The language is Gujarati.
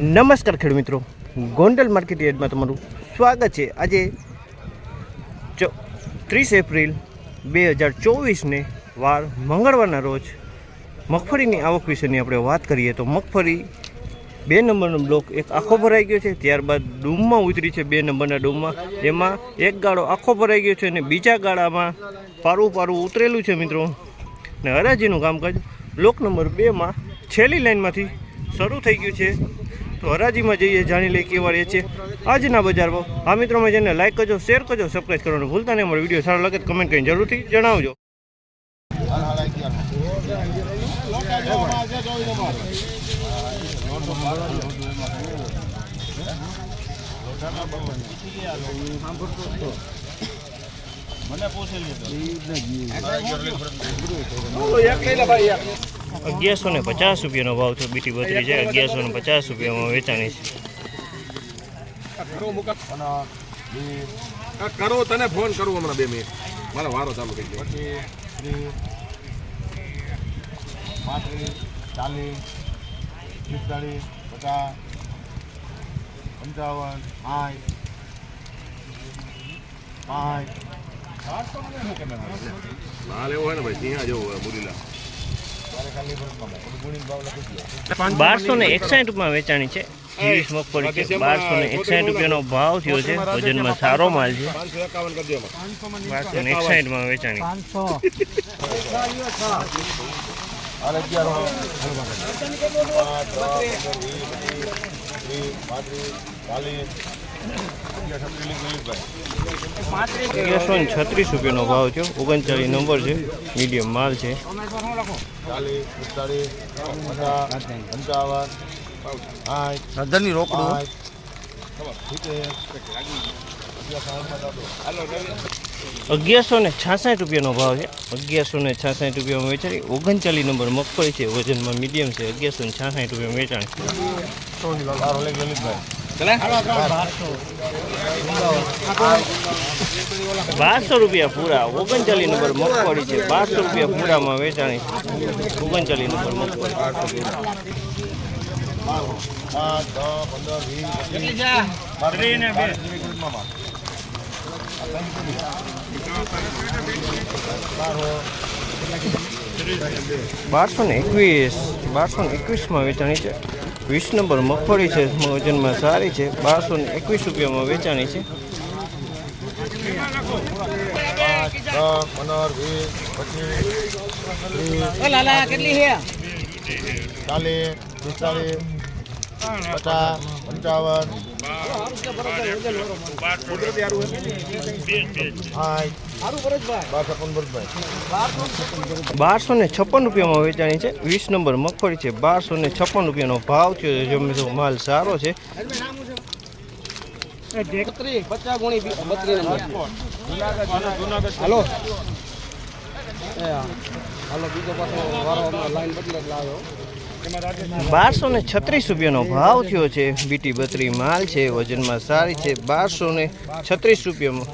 નમસ્કાર ખેડૂત મિત્રો. ગોંડલ માર્કેટ યાર્ડમાં તમારું સ્વાગત છે. આજે ત્રીસ એપ્રિલ બે હજાર ચોવીસને વાર મંગળવારના રોજ મગફળીની આવક વિશેની આપણે વાત કરીએ તો મગફળી બે નંબરનો બ્લોક એક આખો ભરાઈ ગયો છે. ત્યારબાદ ડૂમમાં ઉતરી છે બે નંબરના ડૂમમાં. એમાં એક ગાળો આખો ભરાઈ ગયો છે અને બીજા ગાળામાં પારું પારું ઉતરેલું છે મિત્રો. ને હરાજીનું કામકાજ બ્લોક નંબર બેમાં છેલ્લી લાઇનમાંથી શરૂ થઈ ગયું છે. તો હરાજીમાં જઈએ જાણી લઈએ કેવા રહે છે આજના બજાર ભાવ આ મિત્રોમાં જેને લાઇક કરજો શેર કરજો સબસ્ક્રાઈબ કરવાનું ભૂલતા નહીં અમારો વીડિયો સારો લાગે કમેન્ટ કરીને જરૂરથી જણાવજો અગિયારસો ને પચાસ રૂપિયાનો ભાવ છે બીટી બત્રી છે અગિયારસો ને પચાસ રૂપિયામાં વેચાણી છે. આ કરો તને ફોન કરું હમણાં બે મિનિટ. મારો વારો ચાલુ થઈ ગયો. પાંત્રીસ ચાલીસ પિસ્તાળીસ પચાસ પંચાવન સાઠ પાંચ માલ એવો હોય ને ભાઈ ત્યાં જવું હોય મુરીલા બારસો ને એકસાઠ વેચાણી છે જીવીસ મગફળી છે બારસો ને એકસાઠ રૂપિયાનો ભાવ થયો છે વજનમાં સારો માલ છે બારસો ને એકસાઠમાં વેચાણી ચાલીસ અગિયારસો ને છત્રીસ રૂપિયાનો ભાવ છે ઓગણચાળીસ નંબર છે. મીડિયમ માલ છે. રોકડું. અગિયારસો ને છાસઠ રૂપિયાનો ભાવ છે. અગિયારસો ને છાસઠ રૂપિયામાં વેચાણી ઓગણચાલીસ નંબર મગફળી છે. વજનમાં મીડિયમ છે. અગિયારસો ને છાસઠ રૂપિયામાં વેચાણી બારસો રૂપિયા પૂરા. ઓગણચાલીસ નંબર મગફળી છે. બારસો રૂપિયા પૂરામાં વેચાણી છે. ઓગણચાલીસ નંબર મગફળી. બારસો ને એકવીસ. બારસો ને એકવીસમાં વેચાણી છે. વીસ નંબર મગફળી છે વજનમાં સારી છે બારસો ને એકવીસ રૂપિયામાં વેચાણી છે. પચીસ ત્રીસ ચાલીસ પચાસ પંચાવન. બારસો ને છપ્પન રૂપિયામાં વેચાણી છે વીસ નંબર મગફળી છે બારસો ને છપ્પન રૂપિયાનો ભાવ થયો છે જમે તો માલ સારો છે. વારો બારસો ને છત્રીસ રૂપિયાનો ભાવ થયો છે. બીટી બત્રી માલ છે, વજનમાં સારી છે. બારસો ને છત્રીસ રૂપિયામાં.